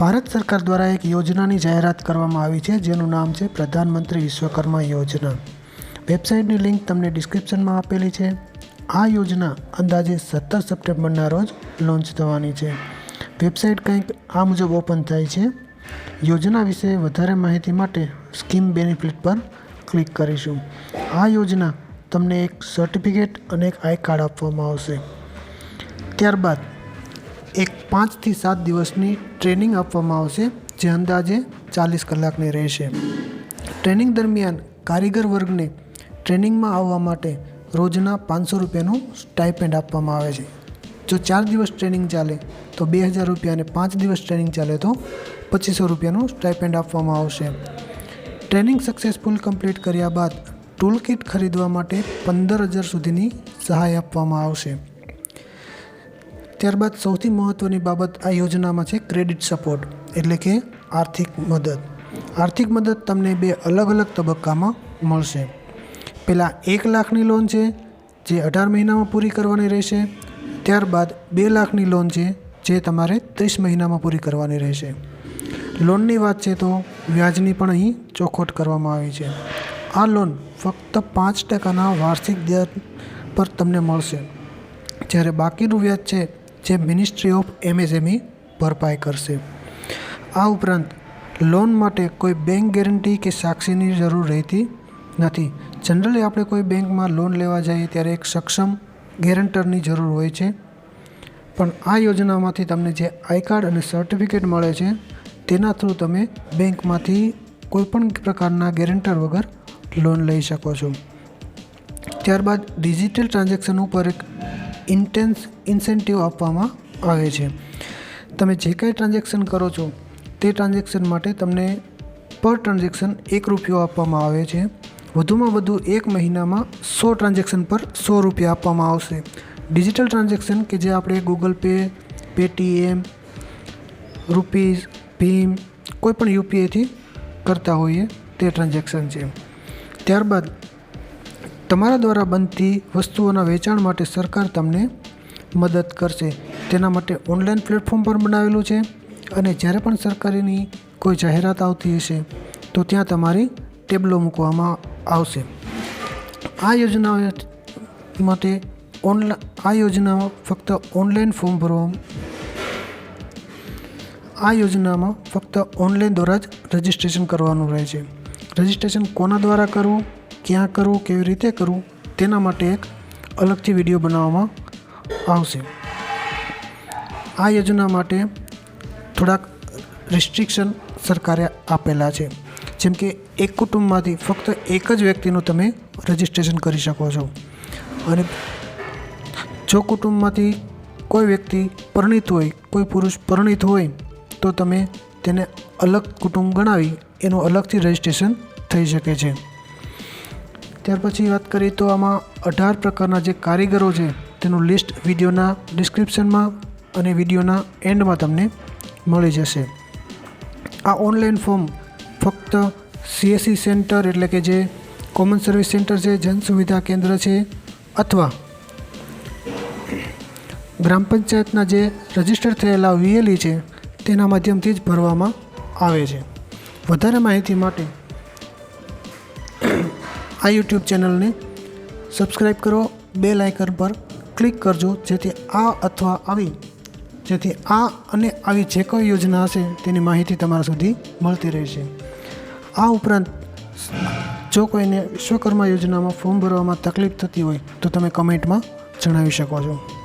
ભારત સરકાર દ્વારા એક યોજનાની જાહેરાત કરવામાં આવી છે, જેનું નામ છે પ્રધાનમંત્રી વિશ્વકર્મા યોજના. વેબસાઇટની લિંક તમને ડિસ્ક્રિપ્શનમાં આપેલી છે. આ યોજના અંદાજે સત્તર સપ્ટેમ્બરના રોજ લોન્ચ થવાની છે. વેબસાઇટ કંઈક આ મુજબ ઓપન થાય છે. યોજના વિશે વધારે માહિતી માટે સ્કીમ બેનિફિટ પર ક્લિક કરીશું. આ યોજના તમને એક સર્ટિફિકેટ અને એક આઈ કાર્ડ આપવામાં આવશે. ત્યારબાદ એક પાંચથી સાત દિવસની ટ્રેનિંગ આપવામાં આવશે, જે અંદાજે ચાલીસ કલાકની રહેશે. ટ્રેનિંગ દરમિયાન કારીગર વર્ગને ટ્રેનિંગમાં આવવા માટે રોજના પાંચસો રૂપિયાનું સ્ટાઇપેન્ડ આપવામાં આવે છે. જો ચાર દિવસ ટ્રેનિંગ ચાલે, તો બે હજાર રૂપિયા અને પાંચ દિવસ ટ્રેનિંગ ચાલે, તો પચીસો રૂપિયાનું સ્ટાઇપેન્ડ આપવામાં આવશે. ટ્રેનિંગ સક્સેસફુલ કમ્પ્લીટ કર્યા બાદ ટૂલ કિટ ખરીદવા માટે પંદર હજાર સુધીની સહાય આપવામાં આવશે. ત્યારબાદ સૌથી મહત્ત્વની બાબત આ યોજનામાં છે ક્રેડિટ સપોર્ટ, એટલે કે આર્થિક મદદ. આર્થિક મદદ તમને બે અલગ અલગ તબક્કામાં મળશે. પહેલાં એક લાખની લોન છે, જે અઢાર મહિનામાં પૂરી કરવાની રહેશે. ત્યારબાદ બે લાખની લોન છે, જે તમારે ત્રીસ મહિનામાં પૂરી કરવાની રહેશે. લોનની વાત છે તો વ્યાજની પણ અહીં ચોખવટ કરવામાં આવી છે. આ લોન ફક્ત પાંચ ટકાના વાર્ષિક દર પર તમને મળશે. જ્યારે બાકીનું વ્યાજ છે જે મિનિસ્ટ્રી ઓફ એમએસએમઈ ભરપાઈ કરશે. આ ઉપરાંત લોન માટે કોઈ બેંક ગેરંટી કે સાક્ષીની જરૂર રહેતી નથી. જનરલી આપણે કોઈ બેંકમાં લોન લેવા જઈએ ત્યારે એક સક્ષમ ગેરંટરની જરૂર હોય છે. પણ આ યોજનામાંથી તમને જે આઈ કાર્ડ અને સર્ટિફિકેટ મળે છે, તેના થ્રુ તમે બેંકમાંથી કોઈપણ પ્રકારના ગેરંટર વગર લોન લઈ શકો છો. ત્યારબાદ ડિજિટલ ટ્રાન્ઝેક્શન ઉપર એક ઇન્ટેન્સ ઇન્સેન્ટિવ આપવામાં આવે છે. તમે જે કાંઈ ટ્રાન્ઝેક્શન કરો છો, તે ટ્રાન્ઝેક્શન માટે તમને પર ટ્રાન્ઝેક્શન એક રૂપિયો આપવામાં આવે છે. વધુમાં વધુ એક મહિનામાં સો ટ્રાન્ઝેક્શન પર સો રૂપિયા આપવામાં આવશે. ડિજિટલ ટ્રાન્ઝેક્શન કે જે આપણે Google Pay Paytm rupees Bhim કોઈપણ યુપીઆઈથી કરતા હોઈએ, તે ટ્રાન્ઝેક્શન છે. ત્યારબાદ તમારા દ્વારા બનતી વસ્તુઓના વેચાણ માટે સરકાર તમને મદદ કરશે. તેના માટે ઓનલાઈન પ્લેટફોર્મ પણ બનાવેલું છે અને જ્યારે પણ સરકારીની કોઈ જાહેરાત આવતી હશે, તો ત્યાં તમારી ટેબલો મૂકવામાં આવશે. આ યોજના માટે ઓનલા, આ યોજનામાં ફક્ત ઓનલાઈન ફોર્મ ભરવા, આ યોજનામાં ફક્ત ઓનલાઈન દ્વારા જ રજિસ્ટ્રેશન કરવાનું રહે છે. રજિસ્ટ્રેશન કોના દ્વારા કરવું? ક્યાં કરવું કેવી રીતે કરવું તેના માટે એક અલગથી વીડિયો બનાવવામાં આવશે. આ યોજના માટે થોડાક રિસ્ટ્રિક્શન સરકારે આપેલા છે. જેમ કે, એક કુટુંબમાંથી ફક્ત એક જ વ્યક્તિનું તમે રજિસ્ટ્રેશન કરી શકો છો. અને જો કુટુંબમાંથી કોઈ વ્યક્તિ પરણિત હોય, કોઈ પુરુષ પરણિત હોય, તો તમે તેને અલગ કુટુંબ ગણાવી, એનું અલગથી રજિસ્ટ્રેશન થઈ શકે છે. ત્યાર પછી વાત કરીએ તો આમાં અઢાર પ્રકારના જે કારીગરો છે, તેનું લિસ્ટ વિડીયોના ડિસ્ક્રિપ્શનમાં અને વિડીયોના એન્ડમાં તમને મળી જશે. આ ઓનલાઈન ફોર્મ ફક્ત સીએસસી સેન્ટર એટલે કે જે કોમન સર્વિસ સેન્ટર છે, જન સુવિધા કેન્દ્ર છે અથવા ગ્રામ પંચાયતના જે રજિસ્ટર થયેલા વીએલઈ છે, તેના માધ્યમથી જ ભરવામાં આવે છે. વધારે માહિતી માટે આ યુટ્યુબ ચેનલને સબસ્ક્રાઈબ કરો બે લાઇકન પર ક્લિક કરજો, જેથી આ અથવા આવી, જેથી આ અને આવી જે કોઈ યોજના હશે તેની માહિતી તમારા સુધી મળતી રહેશે. આ ઉપરાંત, જો કોઈને વિશ્વકર્મા યોજનામાં ફોર્મ ભરવામાં તકલીફ થતી હોય, તો તમે કમેન્ટમાં જણાવી શકો છો.